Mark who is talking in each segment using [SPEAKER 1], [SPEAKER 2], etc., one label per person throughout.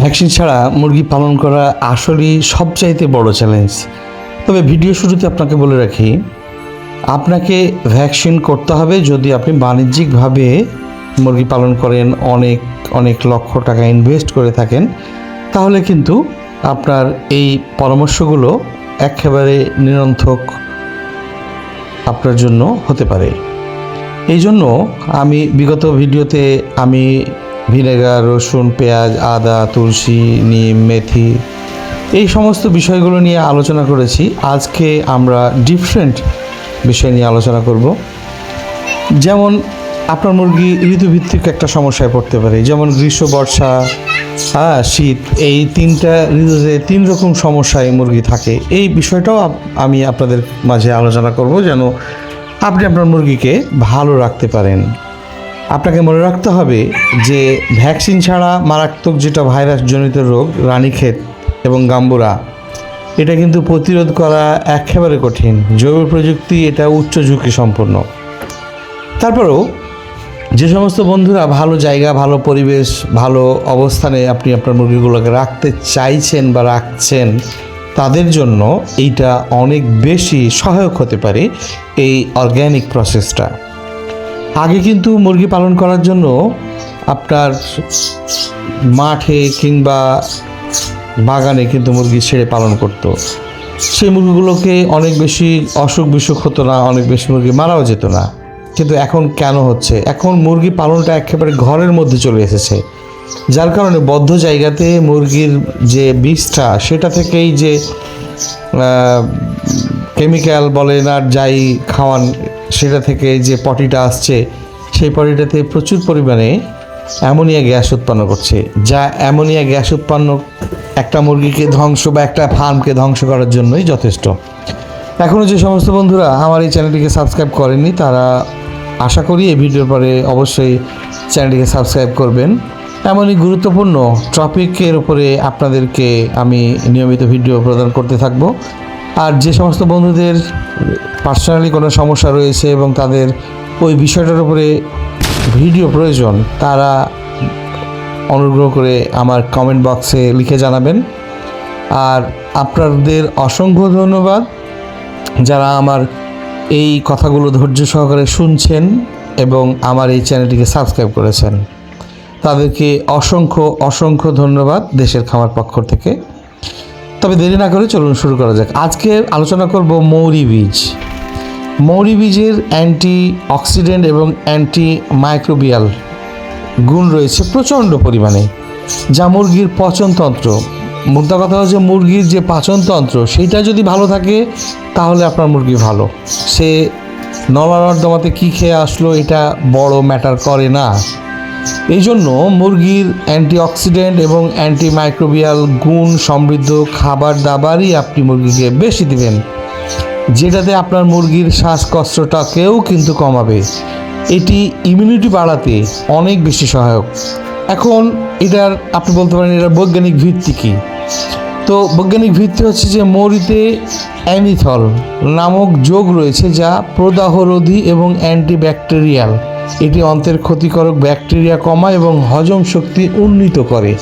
[SPEAKER 1] Vaccine ছাড়া মুরগি পালন করা আসলেই সবচাইতে বড় চ্যালেঞ্জ তবে ভিডিও শুরুতে আপনাকে বলে রাখি, আপনাকে ভ্যাকসিন করতে হবে যদি আপনি বাণিজ্যিকভাবে মুরগি পালন করেন অনেক অনেক লক্ষ টাকা ইনভেস্ট করে থাকেন, তাহলে কিন্তু আপনার এই পরামর্শগুলো একেবারে নিরন্থক আপনার জন্য হতে পারে। এই জন্য আমি বিগত ভিডিওতে আমি ভিনেগার, রসুন, পেঁয়াজ, আদা, তুলসী, নিম, মেথি এই সমস্ত বিষয়গুলো নিয়ে আলোচনা করেছি। আজকে আমরা ডিফারেন্ট বিষয় নিয়ে আলোচনা করব। যেমন আপনার মুরগি ঋতুভিত্তিক একটা সমস্যায় পড়তে পারে, যেমন গ্রীষ্ম, বর্ষা হ্যাঁ শীত, এই তিনটা ঋতুতে তিন রকম সমস্যায় মুরগি থাকে। এই বিষয়টাও আমি আপনাদের মাঝে আলোচনা করব যেন আপনি আপনার মুরগিকে ভালো রাখতে পারেন। আপনাকে মনে রাখতে হবে যে ভ্যাকসিন ছাড়া মারাত্মক যেটা ভাইরাস জনিত রোগ, রানীক্ষেত এবং গাম্বুরা, এটা কিন্তু প্রতিরোধ করা একেবারে কঠিন। জৈব প্রযুক্তি এটা উচ্চ ঝুঁকি সম্পন্ন। তারপরেও যে সমস্ত বন্ধুরা ভালো জায়গা, ভালো পরিবেশ, ভালো অবস্থানে আপনি আপনার মুরগিগুলোকে রাখতে চাইছেন বা রাখছেন, তাদের জন্য এইটা অনেক বেশি সহায়ক হতে পারে এই অর্গ্যানিক প্রসেসটা আগে কিন্তু মুরগি পালন করার জন্য আপনার মাঠে কিংবা বাগানে কিন্তু মুরগি ছেড়ে পালন করতো। সেই মুরগিগুলোকে অনেক বেশি অসুখ বিসুখ হতো না, অনেক বেশি মুরগি মারাও যেত না। কিন্তু এখন কেন হচ্ছে? এখন মুরগি পালনটা একেবারে ঘরের মধ্যে চলে এসেছে। যার কারণে বদ্ধ জায়গাতে মুরগির যে বীজটা সেটা থেকেই যে কেমিক্যাল বলেন আর যাই খাওয়ান সেটা থেকে যে পটিটা আসছে, সেই পটিটাতে প্রচুর পরিমাণে অ্যামোনিয়া গ্যাস উৎপন্ন করছে, যা অ্যামোনিয়া গ্যাস উৎপন্ন একটা মুরগিকে ধ্বংস বা একটা ফার্মকে ধ্বংস করার জন্যই যথেষ্ট। এখনও যে সমস্ত বন্ধুরা আমার এই চ্যানেলটিকে সাবস্ক্রাইব করেননি, তারা আশা করি এই ভিডিওর পরে অবশ্যই চ্যানেলটিকে সাবস্ক্রাইব করবেন। এমনই গুরুত্বপূর্ণ টপিকের উপরে আপনাদেরকে আমি নিয়মিত ভিডিও প্রদান করতে থাকব। আর যে সমস্ত বন্ধুদের পার্সোনালি কোনো সমস্যা রয়েছে এবং তাদের ওই বিষয়টার উপরে ভিডিও প্রয়োজন, তারা অনুগ্রহ করে আমার কমেন্ট বক্সে লিখে জানাবেন। আর আপনাদের অসংখ্য ধন্যবাদ যারা আমার এই কথাগুলো ধৈর্য সহকারে শুনছেন এবং আমার এই চ্যানেলটিকে সাবস্ক্রাইব করেছেন। তাদেরকে অসংখ্য অসংখ্য ধন্যবাদ দেশের খামার পক্ষ থেকে। তবে দেরি না করে চলুন শুরু করা যাক। আজকে আলোচনা করব মৌরি বীজ। মৌরি বীজের অ্যান্টি অক্সিডেন্ট এবং অ্যান্টি মাইক্রোবিয়াল গুণ রয়েছে প্রচণ্ড পরিমাণে, যা মুরগির পচনতন্ত্র মুদ্রা কথা হচ্ছে মুরগির যে পাচনতন্ত্র সেইটা যদি ভালো থাকে, তাহলে আপনার মুরগি ভালো। সে নলা নর্দমাতে কী খেয়ে আসলো, এটা বড় ম্যাটার করে না। এই জন্য মুরগির অ্যান্টিঅক্সিডেন্ট এবং অ্যান্টি মাইক্রোবিয়াল গুণ সমৃদ্ধ খাবার দাবারই আপনি মুরগিকে বেশি দিবেন, যেটাতে আপনার মুরগির শ্বাসকষ্টটাকেও কিন্তু কমাবে। এটি ইমিউনিটি বাড়াতে অনেক বেশি সহায়ক। এখন এটার আপনি বলতে পারেন এটার বৈজ্ঞানিক ভিত্তি কী? তো বৈজ্ঞানিক ভিত্তি হচ্ছে যে মৌরিতে অ্যামিথল নামক যোগ রয়েছে যা প্রদাহরোধী এবং অ্যান্টিব্যাকটেরিয়াল। এটি অন্তের ক্ষতিকারক ব্যাকটেরিয়া কমায় এবং হজম শক্তি উন্নীত করে।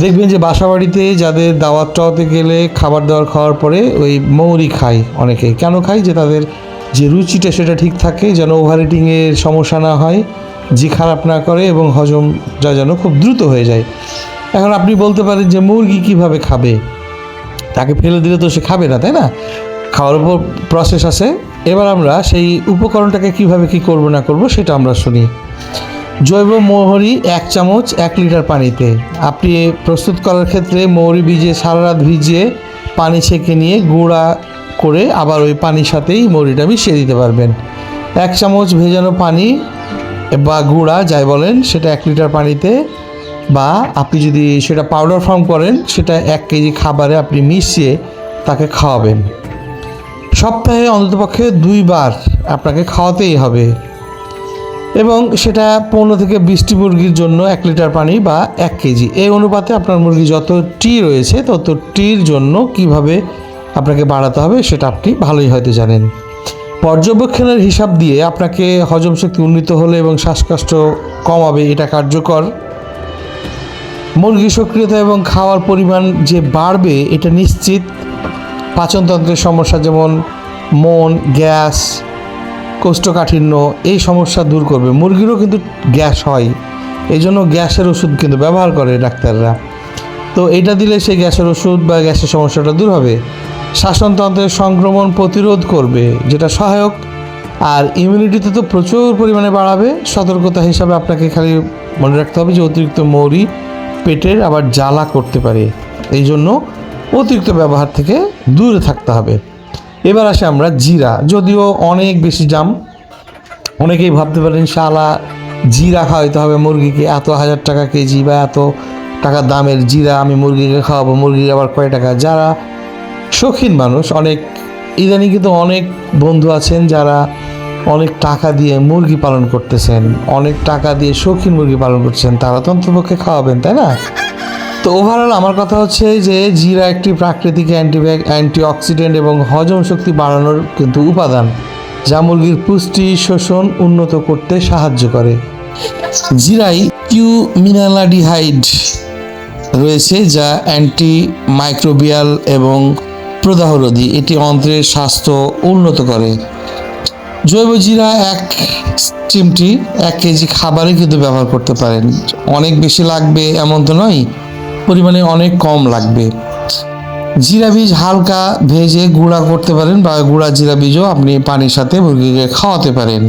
[SPEAKER 1] দেখবেন যে বাসাবাড়িতে যাদের দাওয়াত টাওয়াতে গেলে খাবার দাবার খাওয়ার পরে ওই মৌরি খায় অনেকে। কেন খায়? যে তাদের যে রুচিটা সেটা ঠিক থাকে, যেন ওভারিটিংয়ের সমস্যা না হয়, জি খারাপ না করে এবং হজমটা যেন খুব দ্রুত হয়ে যায়। এখন আপনি বলতে পারেন যে মুরগি কীভাবে খাবে? তাকে ফেলে দিলে তো সে খাবে না, তাই না? খাওয়ার উপর প্রসেস আছে। এবার আমরা সেই উপকরণটাকে কীভাবে কি করব না করব সেটা আমরা শুনি। জৈব মৌরি এক চামচ, এক লিটার পানিতে। আপনি প্রস্তুত করার ক্ষেত্রে মৌরি বীজে সারা রাত ভিজিয়ে পানি ছেঁকে নিয়ে গুঁড়া করে আবার ওই পানির সাথেই মৌরিটা মিশিয়ে দিতে পারবেন। এক চামচ ভেজানো পানি বা গুঁড়া যাই বলেন, সেটা এক লিটার পানিতে বা আপনি যদি সেটা পাউডার ফর্ম করেন, সেটা এক কেজি খাবারে আপনি মিশিয়ে তাকে খাওয়াবেন। সপ্তাহে অন্ততপক্ষে দুইবার আপনাকে খাওয়াতেই হবে। এবং সেটা পনেরো থেকে বিশটি মুরগির জন্য এক লিটার পানি বা এক কেজি। এই অনুপাতে আপনার মুরগি যত টি রয়েছে, তত টির জন্য কীভাবে আপনাকে বাড়াতে হবে, সেটা আপনি ভালোই হয়তো জানেন। পর্যবেক্ষণের হিসাব দিয়ে আপনাকে হজম শক্তি উন্নীত হলে এবং শ্বাসকষ্ট কমাবে, এটা কার্যকর। মুরগি সক্রিয়তা এবং খাওয়ার পরিমাণ যে বাড়বে, এটা নিশ্চিত পাচনতন্ত্রের সমস্যা যেমন মন, গ্যাস, কোষ্ঠকাঠিন্য, এই সমস্যা দূর করবে। মুরগিরও কিন্তু গ্যাস হয় এই জন্য গ্যাসের ওষুধ কিন্তু ব্যবহার করে ডাক্তাররা। তো এটা দিলে সেই গ্যাসের ওষুধ বা গ্যাসের সমস্যাটা দূর হবে। শ্বাসনতন্ত্রের সংক্রমণ প্রতিরোধ করবে, যেটা সহায়ক, আর ইমিউনিটিতে তো প্রচুর পরিমাণে বাড়াবে। সতর্কতা হিসাবে আপনাকে খালি মনে রাখতে হবে যে অতিরিক্ত মৌরি পেটের আবার জ্বালা করতে পারে। এই জন্য অতিরিক্ত ব্যবহার থেকে দূরে থাকতে হবে। এবার আসে আমরা জিরা। যদিও অনেক বেশি জাম। অনেকেই ভাবতে পারেন শালা জিরা খাওয়াইতে হবে মুরগিকে। এত হাজার টাকা কেজি বা এত টাকা দামের জিরা আমি মুরগিকে খাওয়াবো। মুরগি আবার কয় টাকা? যারা শৌখিন মানুষ, অনেক, ইদানিং কিন্তু অনেক বন্ধু আছেন যারা অনেক টাকা দিয়ে মুরগি পালন করতেছেন, অনেক টাকা দিয়ে শৌখিন মুরগি পালন করছেন, তারা তো অন্তপক্ষে খাওয়াবেন, তাই না? তো ওভারঅল আমার কথা হচ্ছে যে জিরা একটি প্রাকৃতিক অ্যান্টিব্যাক অ্যান্টি অক্সিডেন্ট এবং হজম শক্তি বাড়ানোর কিন্তু উপাদান, যা মুরগির পুষ্টি শোষণ উন্নত করতে সাহায্য করে। জিরাই কিউমিনালাডিহাইড রয়েছে, যা অ্যান্টি মাইক্রোবিয়াল এবং প্রদাহরোধী। এটি অন্ত্রের স্বাস্থ্য উন্নত করে। জৈব জিরা এক চিমটি এক কেজি খাবারে কিন্তু ব্যবহার করতে পারেন। অনেক বেশি লাগবে এমন তো নয় পরিমাণে অনেক কম লাগবে। জিরা বীজ হালকা ভেজে গুঁড়া করতে পারেন বা গুঁড়া জিরা বীজও আপনি পানির সাথে মুরগিকে খাওয়াতে পারেন।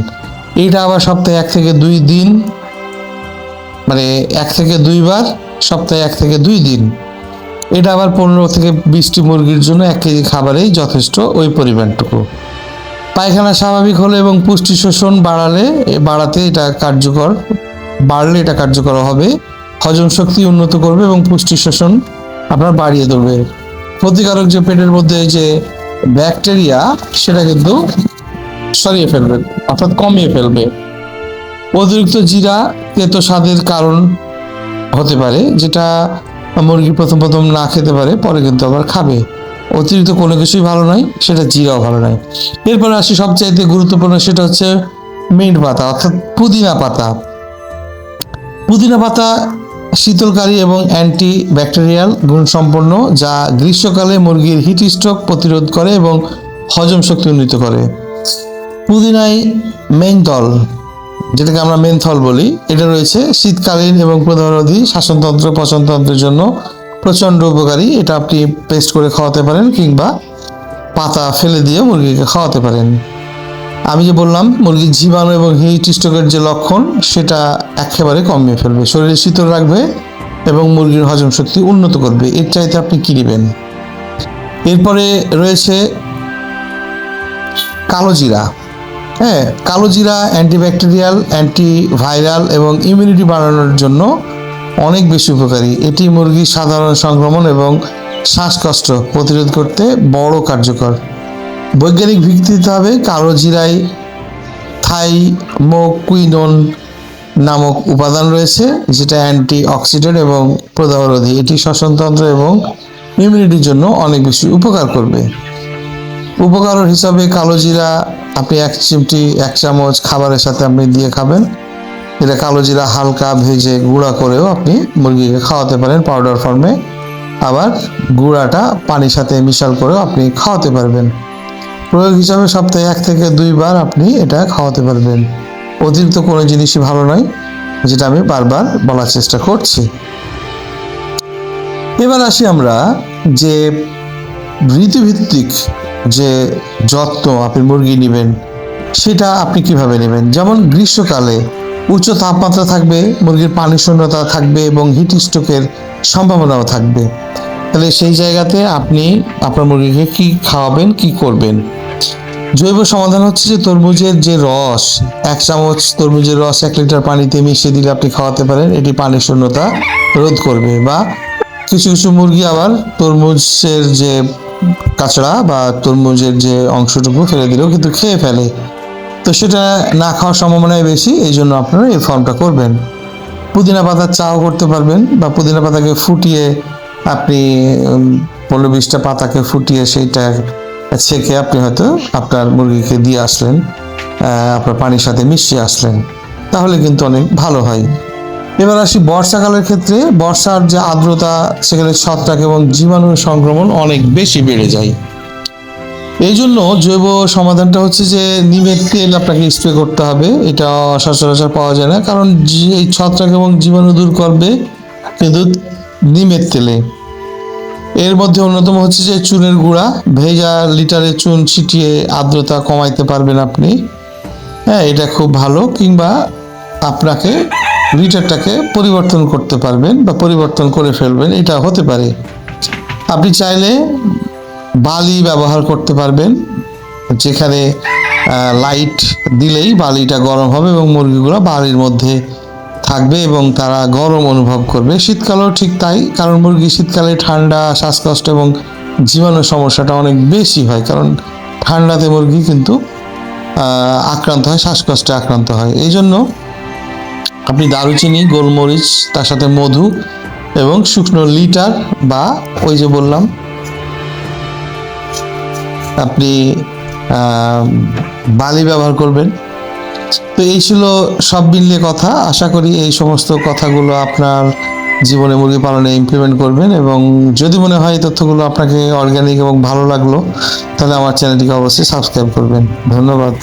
[SPEAKER 1] এটা আবার সপ্তাহে এক থেকে দুই দিন মানে এক থেকে দুইবার, সপ্তাহে এক থেকে দুই দিন। এটা আবার পনেরো থেকে বিশটি মুরগির জন্য এক কেজি খাবারেই যথেষ্ট ওই পরিমাণটুকু। পায়খানা স্বাভাবিক হলে এবং পুষ্টি শোষণ বাড়ালে, বাড়াতে এটা কার্যকর, বাড়লে এটা কার্যকর হবে। হজম শক্তি উন্নত করবে এবং পুষ্টি শোষণ আপনার বাড়িয়ে দেবে ক্ষতিকারক যে পেটের মধ্যে যে ব্যাকটেরিয়া, সেটা কিন্তু সরিয়ে ফেলবে, অর্থাৎ কমিয়ে ফেলবে। অতিরিক্ত জিরা তেতো স্বাদের কারণ হতে পারে, যেটা মুরগি প্রথম প্রথম না খেতে পারে, পরে কিন্তু আবার খাবে। অতিরিক্ত কোনো কিছুই ভালো নয়, সেটা জিরাও ভালো নয়। এরপরে আসি সবচাইতে গুরুত্বপূর্ণ, সেটা হচ্ছে মিন্ট পাতা, অর্থাৎ পুদিনা পাতা। পুদিনা পাতা শীতলকারী এবং অ্যান্টি ব্যাকটেরিয়াল গুণসম্পন্ন যা গ্রীষ্মকালে মুরগির হিট স্ট্রোক প্রতিরোধ করে এবং হজম শক্তি উন্নীত করে। পুদিনায় মেনথল, যেটাকে আমরা মেনথল বলি, এটা রয়েছে শীতকালীন এবং প্রদাহরোধী শাসনতন্ত্র, পচনতন্ত্রের জন্য প্রচণ্ড উপকারী। এটা আপনি পেস্ট করে খাওয়াতে পারেন কিংবা পাতা ফেলে দিয়ে মুরগিকে খাওয়াতে পারেন। আমি যে বললাম, মুরগির জীবাণু এবং হিট স্ট্রোকের যে লক্ষণ, সেটা একেবারে কমিয়ে ফেলবে। শরীরে শীতল রাখবে এবং মুরগির হজম শক্তি উন্নত করবে। এর চাইতে আপনি কী নেবেন? এরপরে রয়েছে কালো জিরা। হ্যাঁ কালো জিরা অ্যান্টিব্যাকটেরিয়াল, অ্যান্টিভাইরাল এবং ইমিউনিটি বাড়ানোর জন্য অনেক বেশি উপকারী। এটি মুরগির সাধারণ সংক্রমণ এবং শ্বাসকষ্ট প্রতিরোধ করতে বড় কার্যকর। বৈজ্ঞানিক ভিত্তিতে হবে কালো জিরায় থাইমোকুইনোন নামক উপাদান রয়েছে, যেটা অ্যান্টি অক্সিডেন্ট এবং প্রদাহরোধী। এটি শ্বসনতন্ত্র এবং ইমিউনিটির জন্য অনেক বেশি উপকার করবে। উপকার হিসাবে কালো জিরা, আপনি এক চিমটি, এক চামচ খাবারের সাথে আপনি দিয়ে খাবেন। এটা কালো জিরা হালকা ভেজে গুঁড়া করেও আপনি মুরগিকে খাওয়াতে পারেন পাউডার ফর্মে। আবার গুঁড়াটা পানির সাথে মিশাল করেও আপনি খাওয়াতে পারবেন। প্রয়োগ হিসাবে সপ্তাহে এক থেকে দুইবার আপনি এটা খাওয়াতে পারবেন। অতিরিক্ত কোনো জিনিসই ভালো নয়, যেটা আমি বারবার বলার চেষ্টা করছি। এবার আসি আমরা যে ঋতুভিত্তিক যে যত্ন আপনি মুরগি নেবেন, সেটা আপনি কীভাবে নেবেন? যেমন গ্রীষ্মকালে উচ্চ তাপমাত্রা থাকবে, মুরগির পানি শূন্যতা থাকবে এবং হিট স্ট্রোকের সম্ভাবনাও থাকবে। তাহলে সেই জায়গাতে আপনি আপনার মুরগিকে কি খাওয়াবেন, কি করবেন? জৈব সমাধান হচ্ছে যে তরমুজের যে রস, এক চামচ তরমুজের রস এক লিটার পানিতে মিশিয়ে দিলে আপনি খাওয়াতে পারেন। এটি পানি শূন্যতা রোধ করবে বা কিছু কিছু মুরগি আবার তরমুজের যে কাঁচড়া বা তরমুজের যে অংশটুকু ফেলে দিলেও কিন্তু খেয়ে ফেলে। তো সেটা না খাওয়ার সম্ভাবনাই বেশি, এই জন্য আপনারা এই ফর্মটা করবেন। পুদিনা পাতার চাও করতে পারবেন বা পুদিনা পাতাকে ফুটিয়ে আপনি পনেরো বিশটা পাতাকে ফুটিয়ে সেইটা ছেঁকে আপনি হয়তো আপনার মুরগিকে দিয়ে আসলেন আপনার পানির সাথে মিশিয়ে আসলেন, তাহলে কিন্তু অনেক ভালো হয়। এবার আসি বর্ষাকালের ক্ষেত্রে, বর্ষার যে আর্দ্রতা, সেখানে ছত্রাক এবং জীবাণু সংক্রমণ অনেক বেশি বেড়ে যায়। এই জন্য জৈব সমাধানটা হচ্ছে যে নিমের তেল আপনাকে স্প্রে করতে হবে, এটা সচরাচর পাওয়া যায় না, কারণ এই ছত্রাক এবং জীবাণু দূর করবে কিন্তু নিমের তেলে। এর মধ্যে অন্যতম হচ্ছে যে চুনের গুঁড়া, ভেজা লিটারে চুন ছিটিয়ে আর্দ্রতা কমাইতে পারবেন আপনি। হ্যাঁ এটা খুব ভালো। কিংবা আপনাকে লিটারটাকে পরিবর্তন করতে পারবেন বা পরিবর্তন করে ফেলবেন, এটা হতে পারে। আপনি চাইলে বালি ব্যবহার করতে পারবেন, যেখানে লাইট দিলেই বালিটা গরম হবে এবং মুরগিগুলো বালির মধ্যে থাকবে এবং তারা গরম অনুভব করবে। শীতকালেও ঠিক তাই, কারণ মুরগি শীতকালে ঠান্ডা, শ্বাসকষ্ট এবং জীবাণু সমস্যাটা অনেক বেশি হয়, কারণ ঠান্ডাতে মুরগি কিন্তু আক্রান্ত হয়, শ্বাসকষ্টে আক্রান্ত হয়। এই জন্য আপনি দারুচিনি, গোলমরিচ, তার সাথে মধু এবং শুকনো লিটার বা ওই যে বললাম, আপনি বালি ব্যবহার করবেন। তো এই ছিল সব মিলিয়ে কথা। আশা করি এই সমস্ত কথাগুলো আপনার জীবনে মুরগি পালনে ইমপ্লিমেন্ট করবেন এবং যদি মনে হয় এই তথ্যগুলো আপনাকে অর্গ্যানিক এবং ভালো লাগল, তাহলে আমার চ্যানেলটিকে অবশ্যই সাবস্ক্রাইব করবেন। ধন্যবাদ।